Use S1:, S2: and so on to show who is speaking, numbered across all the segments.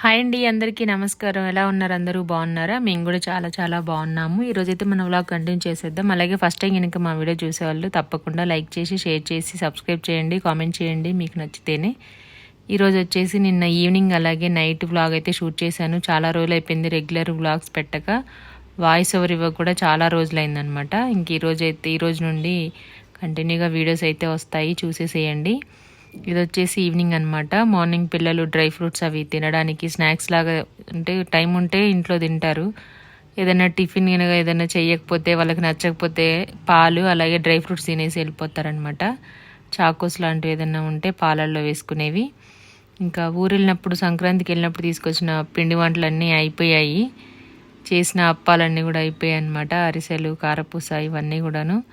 S1: Hi అండి అందరికీ నమస్కారం. ఎలా ఉన్నారు? అందరూ బాగున్నారా? మేము కూడా చాలా చాలా బాగున్నాము. ఈరోజు అయితే మన వ్లాగ్ కంటిన్యూ చేసేద్దాం. అలాగే ఫస్ట్ టైం కనుక మా వీడియో చూసేవాళ్ళు తప్పకుండా లైక్ చేసి షేర్ చేసి సబ్స్క్రైబ్ చేయండి కామెంట్ చేయండి మీకు నచ్చితేనే. ఈరోజు వచ్చేసి నిన్న ఈవినింగ్ అలాగే నైట్ వ్లాగ్ అయితే షూట్ చేశాను. చాలా రోజులు అయిపోయింది రెగ్యులర్ వ్లాగ్స్ పెట్టక. వాయిస్ ఓవర్ ఇవ్వ కూడా చాలా రోజులు అయిందనమాట ఇంక ఈరోజు అయితే ఈరోజు నుండి కంటిన్యూగా వీడియోస్ అయితే వస్తాయి. చూసేసేయండి. ఇది వచ్చేసి ఈవినింగ్ అనమాట మార్నింగ్ పిల్లలు డ్రై ఫ్రూట్స్ అవి తినడానికి స్నాక్స్ లాగా అంటే టైం ఉంటే ఇంట్లో తింటారు. ఏదైనా టిఫిన్ కనుక ఏదైనా చేయకపోతే వాళ్ళకి నచ్చకపోతే పాలు అలాగే డ్రై ఫ్రూట్స్ తినేసి వెళ్ళిపోతారనమాట చాకోస్ లాంటివి ఏదైనా ఉంటే పాలల్లో వేసుకునేవి. ఇంకా ఊరు వెళ్ళినప్పుడు సంక్రాంతికి వెళ్ళినప్పుడు తీసుకొచ్చిన పిండి వంటలన్నీ అయిపోయాయి. చేసిన అప్పాలన్నీ కూడా అయిపోయాయి అనమాట అరిసెలు కారపూస ఇవన్నీ కూడాను.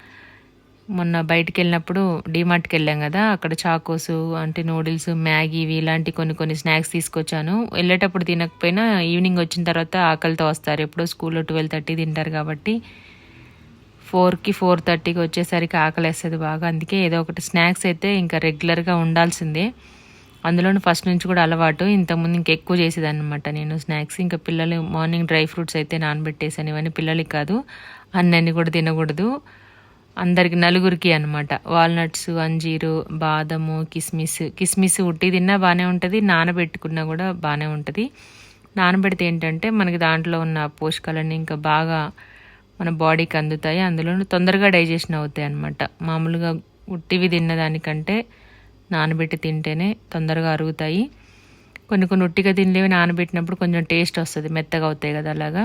S1: మొన్న బయటికి వెళ్ళినప్పుడు డీమార్ట్కి వెళ్ళాం కదా అక్కడ చాకోసు అంటే నూడిల్స్ మ్యాగీ ఇవి ఇలాంటి కొన్ని కొన్ని స్నాక్స్ తీసుకొచ్చాను. వెళ్ళేటప్పుడు తినకపోయినా ఈవినింగ్ వచ్చిన తర్వాత ఆకలితో వస్తారు. ఎప్పుడో స్కూల్లో ట్వెల్వ్ థర్టీ తింటారు కాబట్టి ఫోర్కి ఫోర్ థర్టీకి వచ్చేసరికి ఆకలి వేస్తుంది బాగా. అందుకే ఏదో ఒకటి స్నాక్స్ అయితే ఇంకా రెగ్యులర్గా ఉండాల్సిందే. అందులోనూ ఫస్ట్ నుంచి కూడా అలవాటు. ఇంతకుముందు ఇంకా ఎక్కువ చేసేదాన్ని అనమాట నేను స్నాక్స్. ఇంకా పిల్లలు మార్నింగ్ డ్రై ఫ్రూట్స్ అయితే నానబెట్టేసాను ఇవన్నీ పిల్లలకి కాదు అన్నీ కూడా తినకూడదు. అందరికి నలుగురికి అనమాట వాల్నట్స్ అంజీరు బాదము కిస్మిస్. కిస్మిస్ ఉట్టి తిన్నా బాగానే ఉంటుంది నానబెట్టుకున్నా కూడా బాగానే ఉంటుంది. నానబెడితే ఏంటంటే మనకి దాంట్లో ఉన్న పోషకాలన్నీ ఇంకా బాగా మన బాడీకి అందుతాయి. అందులో తొందరగా డైజెషన్ అవుతాయి అనమాట మామూలుగా ఉట్టివి తిన్నదానికంటే నానబెట్టి తింటేనే తొందరగా అరుగుతాయి. కొన్ని కొన్ని ఉట్టిగా తినలేవి నానబెట్టినప్పుడు కొంచెం టేస్ట్ వస్తుంది మెత్తగా అవుతాయి కదా అలాగా.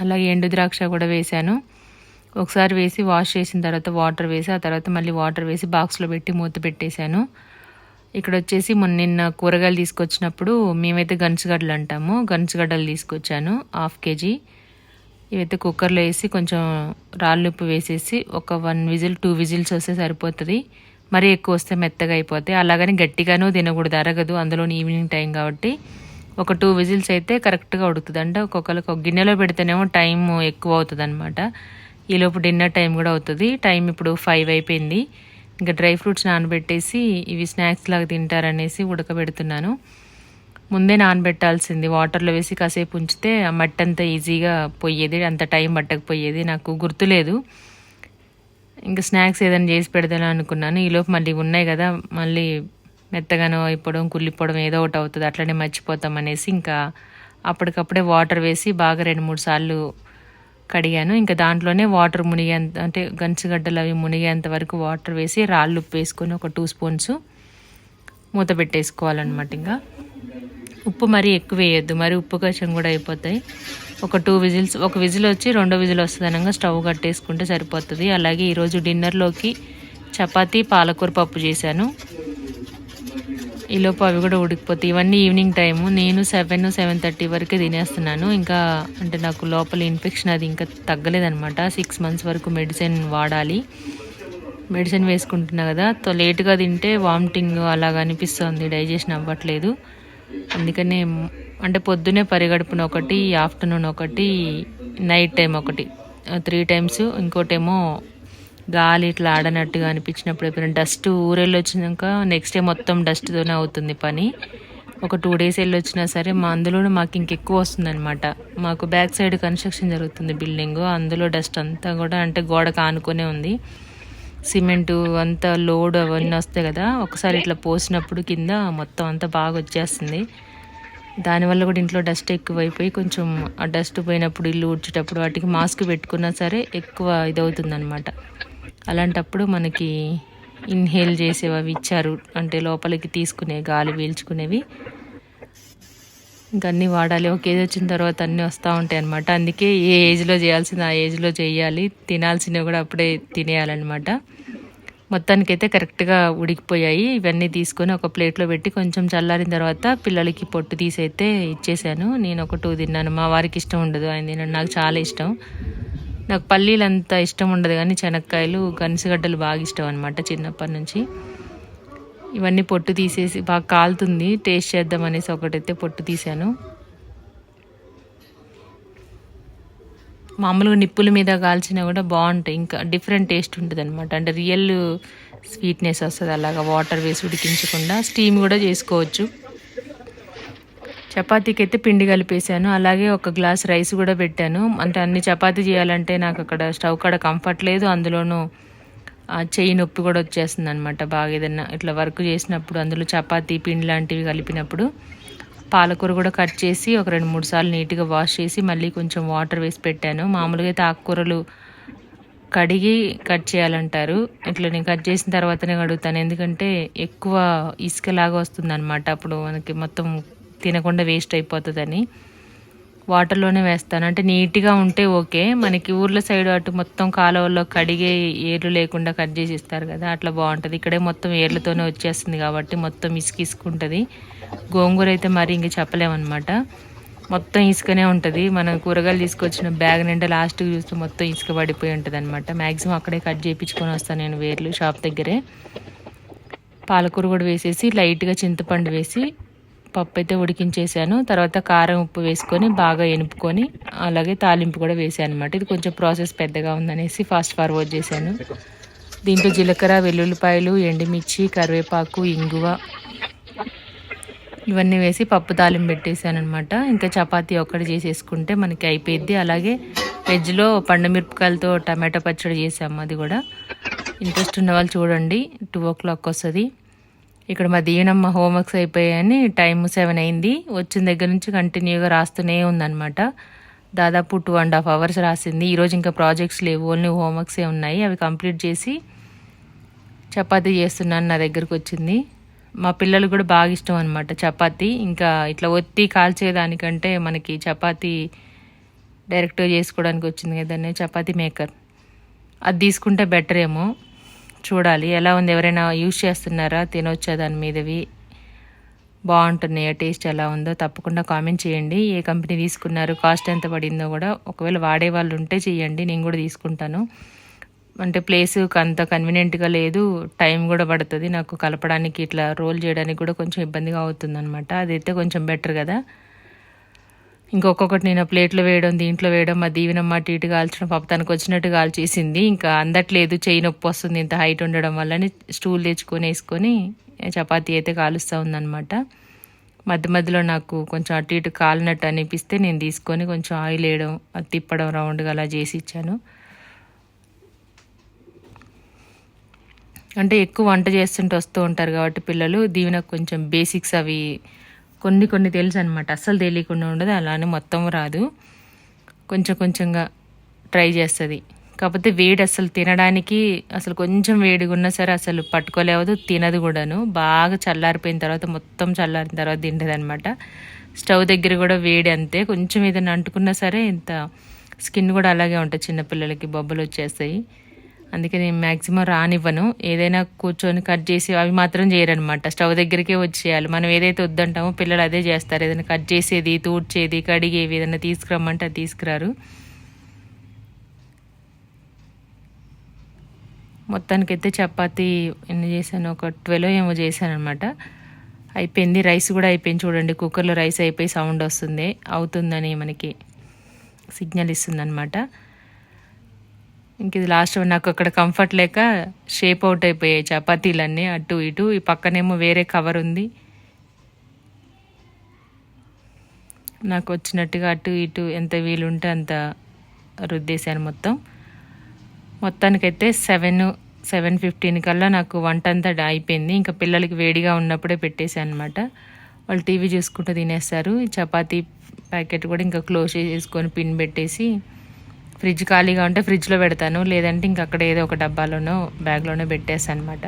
S1: అలాగే ఎండు ద్రాక్ష కూడా వేశాను. ఒకసారి వేసి వాష్ చేసిన తర్వాత వాటర్ వేసి ఆ తర్వాత మళ్ళీ వాటర్ వేసి బాక్స్లో పెట్టి మూత పెట్టేశాను. ఇక్కడ వచ్చేసి మొన్న నిన్న కూరగాయలు తీసుకొచ్చినప్పుడు మేమైతే గంచగడ్డలు అంటాము. గంచగడ్డలు తీసుకొచ్చాను హాఫ్ కేజీ. ఇవైతే కుక్కర్లో వేసి కొంచెం రాళ్ళు ఉప్పు వేసేసి ఒక వన్ విజిల్ టూ విజిల్స్ వస్తే సరిపోతుంది. మరీ ఎక్కువ వస్తే మెత్తగా అయిపోతాయి. అలాగని గట్టిగానూ తినకూడదు అరగదు. అందులో ఈవినింగ్ టైం కాబట్టి ఒక టూ విజిల్స్ అయితే కరెక్ట్గా ఉడుకుతుంది. అంటే ఒక్కొక్కరికి ఒక గిన్నెలో పెడితేనేమో టైం ఎక్కువ అవుతుంది అనమాట ఈలోపు డిన్నర్ టైం కూడా అవుతుంది. టైం ఇప్పుడు ఫైవ్ అయిపోయింది. ఇంకా డ్రై ఫ్రూట్స్ నానబెట్టేసి ఇవి స్నాక్స్ లాగా తింటారనేసి ఉడకబెడుతున్నాను. ముందే నానబెట్టాల్సింది. వాటర్లో వేసి కాసేపు ఉంచితే ఆ మట్టి అంతా ఈజీగా పోయేది. అంత టైం పట్టకపోయేది. నాకు గుర్తులేదు. ఇంకా స్నాక్స్ ఏదైనా చేసి పెడదాను అనుకున్నాను. ఈలోపు మళ్ళీ ఉన్నాయి కదా. మళ్ళీ మెత్తగానో అయిపోవడం కుళ్ళిపోవడం ఏదో ఒకటి అవుతుంది. అట్లనే మర్చిపోతాం అనేసి ఇంకా అప్పటికప్పుడే వాటర్ వేసి బాగా రెండు మూడు సార్లు కడిగాను. ఇంకా దాంట్లోనే వాటర్ మునిగేంత అంటే గంచుగడ్డలు అవి మునిగేంత వరకు వాటర్ వేసి రాళ్ళు ఉప్పు వేసుకొని ఒక టూ స్పూన్స్ మూత పెట్టేసుకోవాలన్నమాట ఇంకా ఉప్పు మరీ ఎక్కువ వేయొద్దు. మరి ఉప్పు కషం కూడా అయిపోతాయి. ఒక టూ విజిల్స్ ఒక విజిల్ వచ్చి రెండో విజిల్ వస్తుంది అనగా స్టవ్ కట్టేసుకుంటే సరిపోతుంది. అలాగే ఈరోజు డిన్నర్లోకి చపాతీ పాలకూర పప్పు చేశాను. ఈలోపు అవి కూడా ఉడికిపోతాయి. ఇవన్నీ ఈవినింగ్ టైము. నేను సెవెన్ సెవెన్ థర్టీ వరకే తినేస్తున్నాను. ఇంకా అంటే నాకు లోపల ఇన్ఫెక్షన్ అది ఇంకా తగ్గలేదనమాట సిక్స్ మంత్స్ వరకు మెడిసిన్ వాడాలి. మెడిసిన్ వేసుకుంటున్నా కదా. లేట్గా తింటే వామిటింగ్ అలాగ అనిపిస్తుంది. డైజెషన్ అవ్వట్లేదు. అందుకనే అంటే పొద్దునే పరిగడుపున ఒకటి ఆఫ్టర్నూన్ ఒకటి నైట్ టైం ఒకటి. త్రీ టైమ్స్ ఇంకోటేమో గాలి ఇట్లా ఆడనట్టుగా అనిపించినప్పుడు ఎప్పుడైనా డస్ట్ ఊరెళ్ళి వచ్చినాక నెక్స్ట్ డే మొత్తం డస్ట్తోనే అవుతుంది పని. ఒక టూ డేస్ వెళ్ళి వచ్చినా సరే మా అందులోనే మాకు ఇంకెక్కువ వస్తుందన్నమాట. మాకు బ్యాక్ సైడ్ కన్స్ట్రక్షన్ జరుగుతుంది బిల్డింగ్ అందులో డస్ట్ అంతా కూడా అంటే గోడ కానుకొనే ఉంది. సిమెంటు అంతా లోడ్ అవన్నీ వస్తాయి కదా ఒకసారి ఇట్లా పోసినప్పుడు కింద మొత్తం అంతా బాగా వచ్చేస్తుంది. దానివల్ల కూడా ఇంట్లో డస్ట్ ఎక్కువైపోయి కొంచెం ఆ డస్ట్ పోయినప్పుడు ఇల్లు ఊడ్చేటప్పుడు వాటికి మాస్క్ పెట్టుకున్నా సరే ఎక్కువ ఇదవుతుంది అనమాట అలాంటప్పుడు మనకి ఇన్హేల్ చేసేవి అవి ఇచ్చారు. అంటే లోపలికి తీసుకునే గాలి పీల్చుకునేవి. ఇంకా అన్నీ వాడాలి. ఒక ఏజ్ వచ్చిన తర్వాత అన్నీ వస్తూ ఉంటాయి అనమాట అందుకే ఏ ఏజ్లో చేయాల్సింది ఆ ఏజ్లో చేయాలి. తినాల్సినవి కూడా అప్పుడే తినేయాలన్నమాట. మొత్తానికైతే కరెక్ట్గా ఉడికిపోయాయి. ఇవన్నీ తీసుకొని ఒక ప్లేట్లో పెట్టి కొంచెం చల్లారిన తర్వాత పిల్లలకి పొట్టు తీసైతే ఇచ్చేసాను. నేను ఒక టూ తిన్నాను. మా వారికి ఇష్టం ఉండదు. ఆయన తినడం నాకు చాలా ఇష్టం. నాకు పల్లీలు అంత ఇష్టం ఉండదు కానీ శనక్కాయలు గనిసగడ్డలు బాగా ఇష్టం అనమాట చిన్నప్పటి నుంచి. ఇవన్నీ పొట్టు తీసేసి బాగా కాలుతుంది టేస్ట్ చేద్దాం అనేసి ఒకటైతే పొట్టు తీశాను. మామూలుగా నిప్పుల మీద కాల్చినా కూడా బాగుంటాయి ఇంకా డిఫరెంట్ టేస్ట్ ఉంటుంది అనమాట అంటే రియల్ స్వీట్నెస్ వస్తుంది అలాగా వాటర్ వేసి ఉడికించకుండా స్టీమ్ కూడా చేసుకోవచ్చు. చపాతీకి అయితే పిండి కలిపేసాను అలాగే ఒక గ్లాస్ రైస్ కూడా పెట్టాను. అంటే అన్ని చపాతీ చేయాలంటే నాకు అక్కడ స్టవ్ కాడ కంఫర్ట్ లేదు. అందులోనూ ఆ చెయ్యి నొప్పి కూడా వచ్చేస్తుంది అనమాట బాగా ఏదన్నా ఇట్లా వర్క్ చేసినప్పుడు అందులో చపాతీ పిండి లాంటివి కలిపినప్పుడు పాలకూర కూడా కట్ చేసి ఒక రెండు మూడు సార్లు నీట్గా వాష్ చేసి మళ్ళీ కొంచెం వాటర్ వేసి పెట్టాను. మామూలుగా అయితే ఆకుకూరలు కడిగి కట్ చేయాలంటారు. ఇట్లా నేను కట్ చేసిన తర్వాతనే కడుగుతాను. ఎందుకంటే ఎక్కువ ఇసుకలాగా వస్తుంది అనమాట అప్పుడు మనకి మొత్తం తినకుండా వేస్ట్ అయిపోతుందని. వాటర్లోనే వేస్తాను. అంటే నీట్గా ఉంటే ఓకే. మనకి ఊర్ల సైడ్ అటు మొత్తం కాలువల్లో కడిగే ఏర్లు లేకుండా కట్ చేసి ఇస్తారు కదా అట్లా బాగుంటుంది. ఇక్కడే మొత్తం ఏర్లతోనే వచ్చేస్తుంది కాబట్టి మొత్తం ఇసుక ఇసుక ఉంటుంది గోంగూర అయితే మరి ఇంక చెప్పలేమన్నమాట. మొత్తం ఇసుకనే ఉంటుంది. మనం కూరగాయలు తీసుకొచ్చిన బ్యాగ్ నిండా లాస్ట్కి చూస్తే మొత్తం ఇసుక పడిపోయి ఉంటుంది అనమాట మ్యాక్సిమం అక్కడే కట్ చేయించుకొని వస్తాను నేను వేర్లు షాప్ దగ్గరే. పాలకూర కూడా వేసేసి లైట్గా చింతపండు వేసి పప్పు అయితే ఉడికించేసాను. తర్వాత కారం ఉప్పు వేసుకొని బాగా ఎనుపుకొని అలాగే తాలింపు కూడా వేసాను అనమాట ఇది కొంచెం ప్రాసెస్ పెద్దగా ఉందనేసి ఫాస్ట్ ఫార్వర్డ్ చేశాను. దీంట్లో జీలకర్ర వెల్లుల్లిపాయలు ఎండుమిర్చి కరివేపాకు ఇంగువ ఇవన్నీ వేసి పప్పు తాలింపు పెట్టేశాను అనమాట ఇంకా చపాతీ ఒక్కటి చేసేసుకుంటే మనకి అయిపోయింది అలాగే వెజ్లో పండుమిరపకాయలతో టమాటో పచ్చడి చేసాము. అది కూడా ఇంట్రెస్ట్ ఉన్న వాళ్ళు చూడండి. టూ ఓ క్లాక్ వస్తుంది. ఇక్కడ మా దీనమ్మ హోంవర్క్స్ అయిపోయాయని టైం సెవెన్ అయింది. వచ్చిన దగ్గర నుంచి కంటిన్యూగా రాస్తూనే ఉందన్నమాట. దాదాపు టూ అండ్ హాఫ్ అవర్స్ రాసింది. ఈరోజు ఇంకా ప్రాజెక్ట్స్ లేవు. ఓన్లీ హోంవర్క్సే ఉన్నాయి. అవి కంప్లీట్ చేసి చపాతీ చేస్తున్నాను నా దగ్గరకు వచ్చింది. మా పిల్లలు కూడా బాగా ఇష్టం అనమాట చపాతీ. ఇంకా ఇట్లా ఒత్తి కాల్చేదానికంటే మనకి చపాతీ డైరెక్ట్గా చేసుకోవడానికి వచ్చింది కదండి చపాతీ మేకర్ అది తీసుకుంటే బెటర్ ఏమో. చూడాలి. ఎలా ఉంది? ఎవరైనా యూజ్ చేస్తున్నారా? తినొచ్చా దాని మీదవి? బాగుంటున్నాయా? టేస్ట్ ఎలా ఉందో తప్పకుండా కామెంట్ చేయండి. ఏ కంపెనీ తీసుకున్నారు? కాస్ట్ ఎంత పడిందో కూడా ఒకవేళ వాడే వాళ్ళు ఉంటే చేయండి. నేను కూడా తీసుకుంటాను. అంటే ప్లేస్ అంత కన్వీనియంట్గా లేదు. టైం కూడా పడుతుంది. నాకు కలపడానికి ఇట్లా రోల్ చేయడానికి కూడా కొంచెం ఇబ్బందిగా అవుతుంది అనమాట అదైతే కొంచెం బెటర్ కదా. ఇంకొక్కొక్కటి నేను ప్లేట్లో వేయడం దీంట్లో వేయడం మా దీవెనమ్మ అటు ఇటు కాల్చడం పాప తనకు వచ్చినట్టు కాల్చేసింది. ఇంకా అందట్లేదు చెయ్యి నొప్పి వస్తుంది ఇంత హైట్ ఉండడం వల్లని స్టూల్ తెచ్చుకొని వేసుకొని చపాతీ అయితే కాలుస్తూ ఉందన్నమాట. మధ్య మధ్యలో నాకు కొంచెం అటు ఇటు కాలినట్టు అనిపిస్తే నేను తీసుకొని కొంచెం ఆయిల్ వేయడం అది తిప్పడం రౌండ్గా అలా చేసి ఇచ్చాను. అంటే ఎక్కువ వంట చేస్తుంటే వస్తూ ఉంటారు కాబట్టి పిల్లలు దీవెనకు కొంచెం బేసిక్స్ అవి కొన్ని కొన్ని తెలుసు అనమాట అస్సలు తెలియకుండా ఉండదు అలానే మొత్తం రాదు. కొంచెం కొంచెంగా ట్రై చేస్తుంది. కాకపోతే వేడి అసలు తినడానికి అసలు కొంచెం వేడిగా ఉన్నా సరే అసలు పట్టుకోలేవదు తినదు కూడాను. బాగా చల్లారిపోయిన తర్వాత మొత్తం చల్లారిన తర్వాత తింటుంది అనమాట స్టవ్ దగ్గర కూడా వేడి అంతే. కొంచెం ఏదైనా అంటుకున్నా సరే ఇంత స్కిన్ కూడా అలాగే ఉంటుంది చిన్నపిల్లలకి బొబ్బలు వచ్చేస్తాయి. అందుకే నేను మ్యాక్సిమం రానివ్వను. ఏదైనా కూర్చొని కట్ చేసి అవి మాత్రం చేయరనమాట. స్టవ్ దగ్గరికే వచ్చేయాలి. మనం ఏదైతే వద్దంటామో పిల్లలు అదే చేస్తారు. ఏదైనా కట్ చేసేది తూడ్చేది కడిగేవి ఏదైనా తీసుకురమ్మంటే అది తీసుకురారు. మొత్తానికైతే చపాతీ ఎన్ని చేశాను? ఒక ట్వెల్వ్ ఏమో చేశాను అనమాట అయిపోయింది. రైస్ కూడా అయిపోయింది చూడండి. కుక్కర్లో రైస్ అయిపోయి సౌండ్ వస్తుంది. అవుతుందని మనకి సిగ్నల్ ఇస్తుంది అనమాట ఇంక ఇది లాస్ట్ నాకు అక్కడ కంఫర్ట్ లేక షేప్ అవుట్ అయిపోయాయి చపాతీలన్నీ అటు ఇటు. ఈ పక్కనేమో వేరే కవర్ ఉంది. నాకు వచ్చినట్టుగా అటు ఇటు ఎంత వీలుంటే అంత రుద్దేశాను మొత్తం. మొత్తానికైతే సెవెన్ సెవెన్ ఫిఫ్టీన్ కల్లా నాకు వంట అంతా అయిపోయింది. ఇంకా పిల్లలకి వేడిగా ఉన్నప్పుడే పెట్టేశాను అనమాట వాళ్ళు టీవీ చూసుకుంటూ తినేస్తారు. చపాతీ ప్యాకెట్ కూడా ఇంకా క్లోజ్ చేసుకొని పిన్ పెట్టేసి ఫ్రిడ్జ్ ఖాళీగా ఉంటే ఫ్రిడ్జ్లో పెడతాను. లేదంటే ఇంక అక్కడ ఏదో ఒక డబ్బాలోనో బ్యాగ్లోనో పెట్టేసాను అనమాట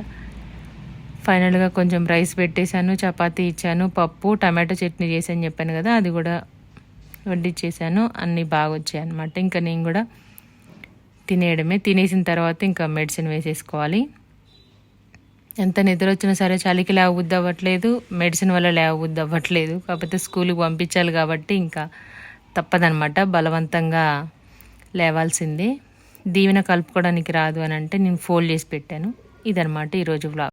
S1: ఫైనల్గా కొంచెం రైస్ పెట్టేశాను చపాతీ ఇచ్చాను పప్పు టమాటో చట్నీ చేశాను చెప్పాను కదా అది కూడా వడ్డిచ్చేసాను అన్నీ బాగా వచ్చాయి అనమాట ఇంకా నేను కూడా తినేయడమే. తినేసిన తర్వాత ఇంకా మెడిసిన్ వేసేసుకోవాలి. ఎంత నిద్ర వచ్చినా సరే చలికి లేవబుద్ది అవ్వట్లేదు మెడిసిన్ వల్ల లేవబుద్ది అవ్వట్లేదు కాకపోతే స్కూల్కి పంపించాలి కాబట్టి ఇంకా తప్పదనమాట బలవంతంగా లేవాల్సిందే. దీవెన కలుపుకోవడానికి రాదు అని అంటే నేను ఫోల్డ్ చేసి పెట్టాను. ఇదనమాట ఈరోజు బ్లాగ్